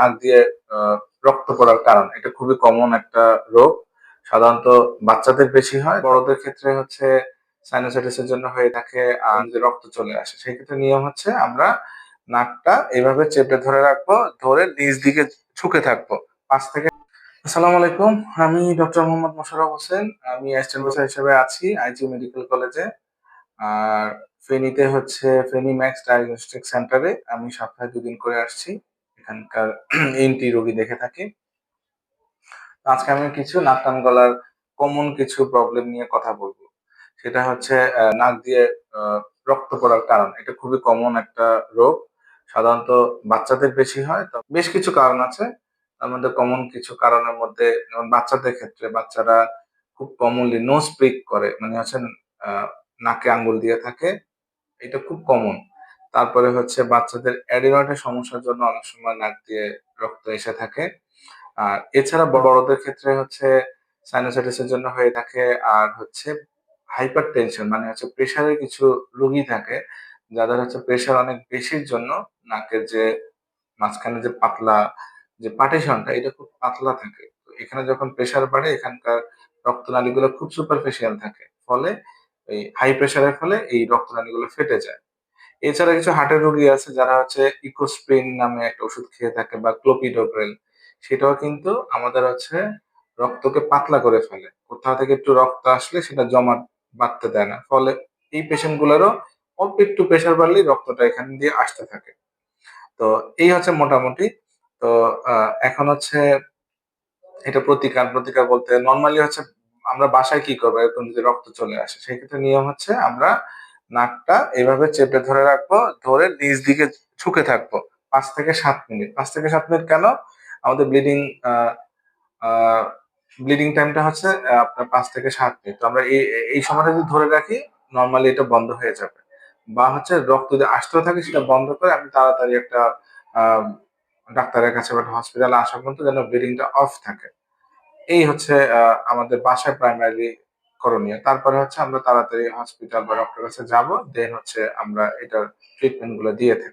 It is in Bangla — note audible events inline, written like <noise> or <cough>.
নাক দিয়ে রক্ত পড়ার কারণ। এটা খুবই কমন একটা রোগ। সাধারণত বাচ্চাদের বেশি হয়, বড়দের ক্ষেত্রে হচ্ছে সাইনোসাইটিসের জন্য হয়ে থাকে রক্ত চলে আসে। সেই ক্ষেত্রে নিয়ম হচ্ছে আমরা নাকটা এভাবে চেপে ধরে রাখব, ধরে নিচ দিকে ঝুঁকে থাকব। পাঁচ থেকে আসসালামু আলাইকুম। আমি ডক্টর মোহাম্মদ মোশারফ হোসেন। আমি অ্যাসিস্ট্যান্ট প্রফেসর হিসেবে আছি আইজি মেডিকেল কলেজে। আর ফেনীতে হচ্ছে ফেনী ম্যাক্স ডায়াগনস্টিক সেন্টারে আমি সপ্তাহে দুদিন করে আসছি। এখানকার <clears throat> এনটি রোগী দেখে থাকি। আজকে আমি কিছু নাক কান গলার কমন কিছু প্রবলেম নিয়ে কথা বলব। সেটা হচ্ছে নাক দিয়ে রক্ত পড়ার কারণ। এটা খুবই কমন একটা রোগ। সাধারণত বাচ্চাদের বেশি হয়, তো বেশ কিছু কারণ আছে। তার মধ্যে কমন কিছু কারণের মধ্যে বাচ্চাদের ক্ষেত্রে বাচ্চারা খুব কমনলি নোজ পিক করে মানে হচ্ছে নাকে আঙ্গুল দিয়ে থাকে। এটা খুব কমন তারপরে হচ্ছে বাচ্চাদের অ্যাডিনয়েডের সমস্যার জন্য অনেক সময় নাক দিয়ে রক্ত এসে থাকে। আর এছাড়া বড়দের ক্ষেত্রে হচ্ছে সাইনোসাইটিসের জন্য হয়ে থাকে। আর হচ্ছে হাইপার টেনশন মানে হচ্ছে প্রেশারের কিছু রোগী থাকে, যাদের হচ্ছে প্রেশার অনেক বেশির জন্য নাকের যে মাঝখানে যে পাতলা যে পার্টিশনটা এটা খুব পাতলা থাকে। এখানে যখন প্রেশার বাড়ে, এখানকার রক্তনালীগুলো খুব সুপারফিশিয়াল থাকে। ফলে এই হাই প্রেশারের ফলে এই রক্তনালীগুলো ফেটে যায়। এছাড়া কিছু হার্টের রোগী আছে যারা হচ্ছে ইকোস্প্রিন নামে একটা ওষুধ খেয়ে থাকে বা ক্লোপিডোগ্রেল সেটাও কিন্তু আমাদের হচ্ছে রক্তকে পাতলা করে ফেলে। কোথাও থেকে একটু রক্ত আসলে সেটা জমা বাড়তে দেয় না। ফলে এই পেশেন্ট গুলোরও অল্প একটু প্রেশার বাড়লেই রক্তটা এখান দিয়ে আসতে থাকে। তো এই হচ্ছে মোটামুটি। তো এখন হচ্ছে এটা প্রতিকার প্রতিকার বলতে নর্মালি হচ্ছে আমরা বাসায় কি করব? এরকম যদি রক্ত চলে আসে সেই ক্ষেত্রে নিয়ম হচ্ছে আমরা নাকটা এভাবে চেপে ধরে রাখব, ধরে নিচ দিকে ঝুঁকে থাকব। পাঁচ থেকে সাত মিনিট। পাঁচ থেকে সাত মিনিট কেন? আমাদের ব্লিডিং ব্লিডিং টাইমটা হচ্ছে আপনার পাঁচ থেকে সাত মিনিট। তো আমরা এই এই সময়টা যদি ধরে রাখি নর্মালি এটা বন্ধ হয়ে যাবে। বা হচ্ছে রক্ত যদি আসতে থাকে, সেটা বন্ধ করে আমি তাড়াতাড়ি একটা ডাক্তারের কাছে বা হসপিটালে আসা পর্যন্ত যেন ব্লিডিংটা অফ থাকে। এই হচ্ছে আমাদের বাসায় প্রাইমারি করণীয়। তারপরে হচ্ছে আমরা তাড়াতাড়ি হসপিটাল বা ডক্টরের কাছে যাব দেন হচ্ছে আমরা এটার ট্রিটমেন্টগুলো দিয়ে থাকি।